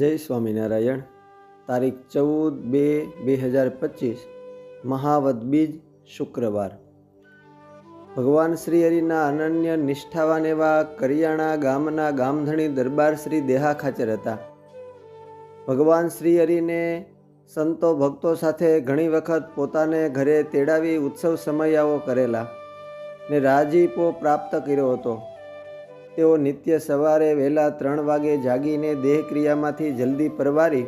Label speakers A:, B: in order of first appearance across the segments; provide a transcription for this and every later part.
A: જય સ્વામિનારાયણ. તારીખ ચૌદ બે બે હજાર પચીસ, મહાવદ બીજ, શુક્રવાર. ભગવાન શ્રી હરિના અનન્ય નિષ્ઠાવાન એવા કરિયાણા ગામના ગામધણી દરબાર શ્રી દેહા ખાચર હતા. ભગવાન શ્રી હરિને સંતો ભક્તો સાથે ઘણી વખત પોતાને ઘરે તેડાવી ઉત્સવ સમયાઓ કરેલા ને રાજીપો પ્રાપ્ત કર્યો હતો. તેઓ નિત્ય સવારે વહેલા ત્રણ વાગે જાગીને દેહક્રિયામાંથી જલ્દી પરવારી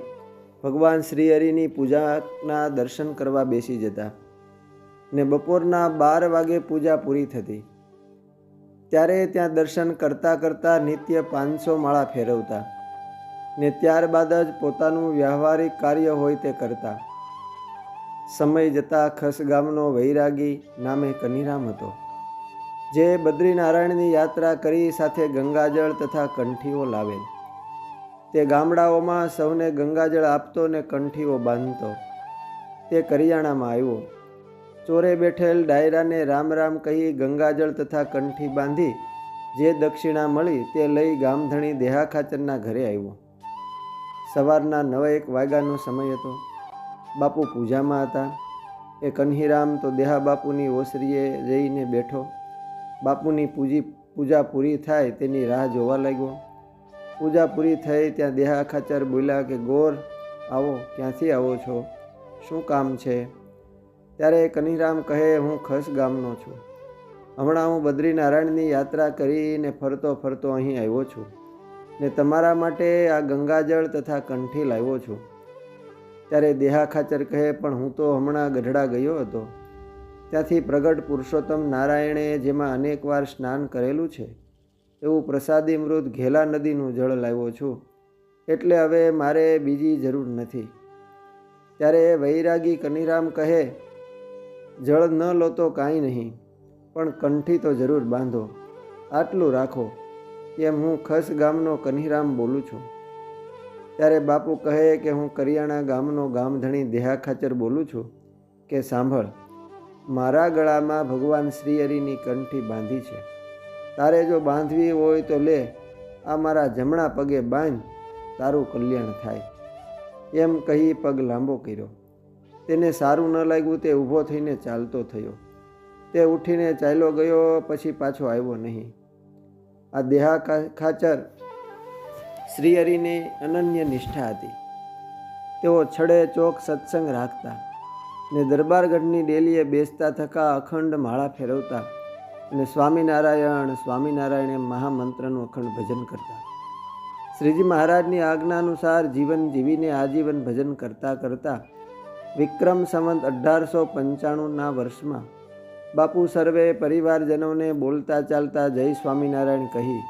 A: ભગવાન શ્રી હરિની પૂજાના દર્શન કરવા બેસી જતા ને બપોરના બાર વાગે પૂજા પૂરી થતી. ત્યારે ત્યાં દર્શન કરતાં કરતાં નિત્ય પાંચસો માળા ફેરવતા ને ત્યારબાદ જ પોતાનું વ્યવહારિક કાર્ય હોય તે કરતા. સમય જતાં ખસ ગામનો વૈરાગી નામે કનીરામ હતો. જે બદ્રીનારાયણની યાત્રા કરી સાથે ગંગાજળ તથા કંઠીઓ લાવેલ. તે ગામડાઓમાં સૌને ગંગાજળ આપતો ને કંઠીઓ બાંધતો. તે કરિયાણામાં આવ્યો. ચોરે બેઠેલ ડાયરાને રામ રામ કહી ગંગાજળ તથા કંઠી બાંધી જે દક્ષિણા મળી તે લઈ ગામધણી દેહા ખાચરના ઘરે આવ્યો. સવારના નવ એક વાગ્યાનો સમય હતો. બાપુ પૂજામાં હતા. એ કન્હીરામ તો દેહા બાપુની ઓસરીએ જઈને બેઠો. બાપુની પૂજી, પૂજા પૂરી થાય તેની રાહ જોવા લાગ્યો. પૂજા પૂરી થઈ ત્યાં દેહા ખાચર બોલ્યા કે, ગોર, આવો, ક્યાંથી આવો છો? શું કામ છે? ત્યારે કનીરામ કહે, હું ખસ ગામનો છું. હમણાં હું બદ્રીનારાયણની યાત્રા કરીને ફરતો ફરતો અહીં આવ્યો છું ને તમારા માટે આ ગંગાજળ તથા કંઠી લાવ્યો છું. ત્યારે દેહા ખાચર કહે, પણ હું તો હમણાં ગઢડા ગયો હતો. ત્યાંથી પ્રગટ પુરુષોત્તમ નારાયણે જેમાં અનેકવાર સ્નાન કરેલું છે એવું પ્રસાદી મૃત ઘેલા નદીનું જળ લાવ્યો છું. એટલે હવે મારે બીજી જરૂર નથી. ત્યારે વૈરાગી કનિરામ કહે, જળ ન લો તો કાંઈ નહીં, પણ કંઠી તો જરૂર બાંધો. આટલું રાખો એમ હું ખસ ગામનો કનીરામ બોલું છું. ત્યારે બાપુ કહે કે હું કરિયાણા ગામનો ગામધણી દેહા ખાચર બોલું છું કે સાંભળ મારા ગળામાં ભગવાન શ્રી હરિની કંઠી બાંધી છે. તારે જો બાંધવી હોય તો લે, આ મારા જમણા પગે બાંધ, તારું કલ્યાણ થાય. એમ કહી પગ લાંબો કર્યો. તેને સારું ન લાગ્યું તે ઊભો થઈને ચાલતો થયો. તે ઉઠીને ચાલ્યો ગયો, પછી પાછો આવ્યો નહીં. આ દેહા ખાચર શ્રી હરિની અનન્ય નિષ્ઠા હતી. તેઓ છડે ચોક સત્સંગ રાખતા ને દરબારગઢની ડેલીએ બેસતા થકા અખંડ માળા ફેરવતા અને સ્વામિનારાયણ સ્વામિનારાયણ એમ મહામંત્રનું અખંડ ભજન કરતા. શ્રીજી મહારાજની આજ્ઞા અનુસાર જીવન જીવીને આજીવન ભજન કરતા કરતા વિક્રમ સંવંત અઢારસો પંચાણુંના વર્ષમાં બાપુ સર્વે પરિવારજનોને બોલતા ચાલતા જય સ્વામિનારાયણ કહી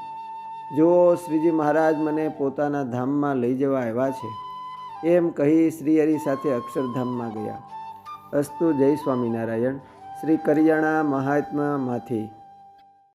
A: જો શ્રીજી મહારાજ મને પોતાના ધામમાં લઈ જવા આવ્યા છે. એમ કહી શ્રીહરિ સાથે અક્ષરધામમાં ગયા. અસ્તુ જય સ્વામિનારાયણ. શ્રી કરિયાણા મહાત્મામાંથી.